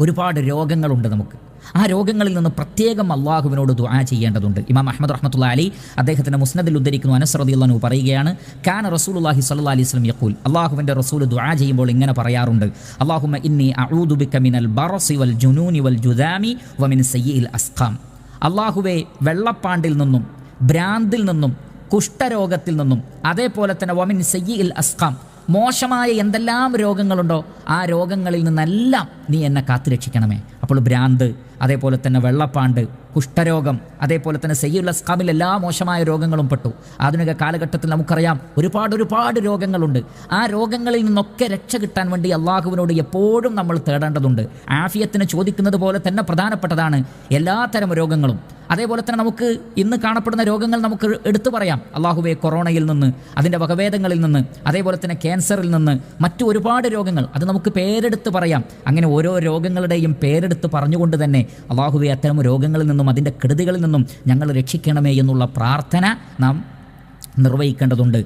ഒരുപാട് രോഗങ്ങളുണ്ട് നമുക്ക്. ആ രോഗങ്ങളിൽ നിന്ന് പ്രത്യേകം അള്ളാഹുവിനോട് ദുആ ചെയ്യേണ്ടതുണ്ട്. ഇമാം അഹമ്മദ് റഹ്മത്തുള്ള അലി അദ്ദേഹത്തിന്റെ മുസ്നദിൽ ഉദ്ധരിക്കുന്നു. അനസ്രതി അള്ളഹു പറയുകയാണ് കാന റസൂലുള്ളാഹി സല്ലാ അലൈഹി വസല്ലം യഖൂൽ. അള്ളാഹുവിന്റെ റസൂൽ ദുആ ചെയ്യുമ്പോൾ ഇങ്ങനെ പറയാറുണ്ട് അള്ളാഹുമ ഇന്നി അഊദു ബിക മിനൽ ബറസി വൽ ജുനൂനി വൽ ജുദാമി വമിൻ സയ്യിൽ അസ്ഖാം. അള്ളാഹുവെ വെള്ളപ്പാണ്ടിൽ നിന്നും ഭ്രാന്തിൽ നിന്നും കുഷ്ഠരോഗത്തിൽ നിന്നും അതേപോലെ തന്നെ വമിൻ സയ്യിൽ അസ്ഖാം മോശമായ എന്തെല്ലാം രോഗങ്ങളുണ്ടോ ആ രോഗങ്ങളിൽ നിന്നെല്ലാം നീ എന്നെ കാത്തുരക്ഷിക്കണമേ. അപ്പോൾ ഭ്രാന്ത് അതേപോലെ തന്നെ വെള്ളപ്പാണ്ട് കുഷ്ഠരോഗം അതേപോലെ തന്നെ സെയ്യുള്ള സ്കാമിൽ എല്ലാ മോശമായ രോഗങ്ങളും പെട്ടു. ആധുനിക കാലഘട്ടത്തിൽ നമുക്കറിയാം ഒരുപാട് ഒരുപാട് രോഗങ്ങളുണ്ട്. ആ രോഗങ്ങളിൽ നിന്നൊക്കെ രക്ഷ കിട്ടാൻ വേണ്ടി അള്ളാഹുവിനോട് എപ്പോഴും നമ്മൾ തേടേണ്ടതുണ്ട്. ആഫിയത്തിന് ചോദിക്കുന്നത് പോലെ തന്നെ പ്രധാനപ്പെട്ടതാണ് എല്ലാത്തരം രോഗങ്ങളും. അതേപോലെ തന്നെ നമുക്ക് ഇന്ന് കാണപ്പെടുന്ന രോഗങ്ങൾ നമുക്ക് എടുത്തു പറയാം. അള്ളാഹുവെ കൊറോണയിൽ നിന്ന് അതിന്റെ വകഭേദങ്ങളിൽ നിന്ന് അതേപോലെ തന്നെ ക്യാൻസറിൽ നിന്ന് മറ്റു ഒരുപാട് രോഗങ്ങൾ അത് നമുക്ക് പേരെടുത്ത് പറയാം. അങ്ങനെ ഓരോ രോഗങ്ങളുടെയും പേരെടുത്ത് പറഞ്ഞുകൊണ്ട് തന്നെ അള്ളാഹുവെ അത്തരം രോഗങ്ങളിൽ നിന്നും അതിന്റെ കെടുതികളിൽ നിന്നും ഞങ്ങൾ രക്ഷിക്കണമേ എന്നുള്ള പ്രാർത്ഥന നാം നിർവഹിക്കേണ്ടതുണ്ട്.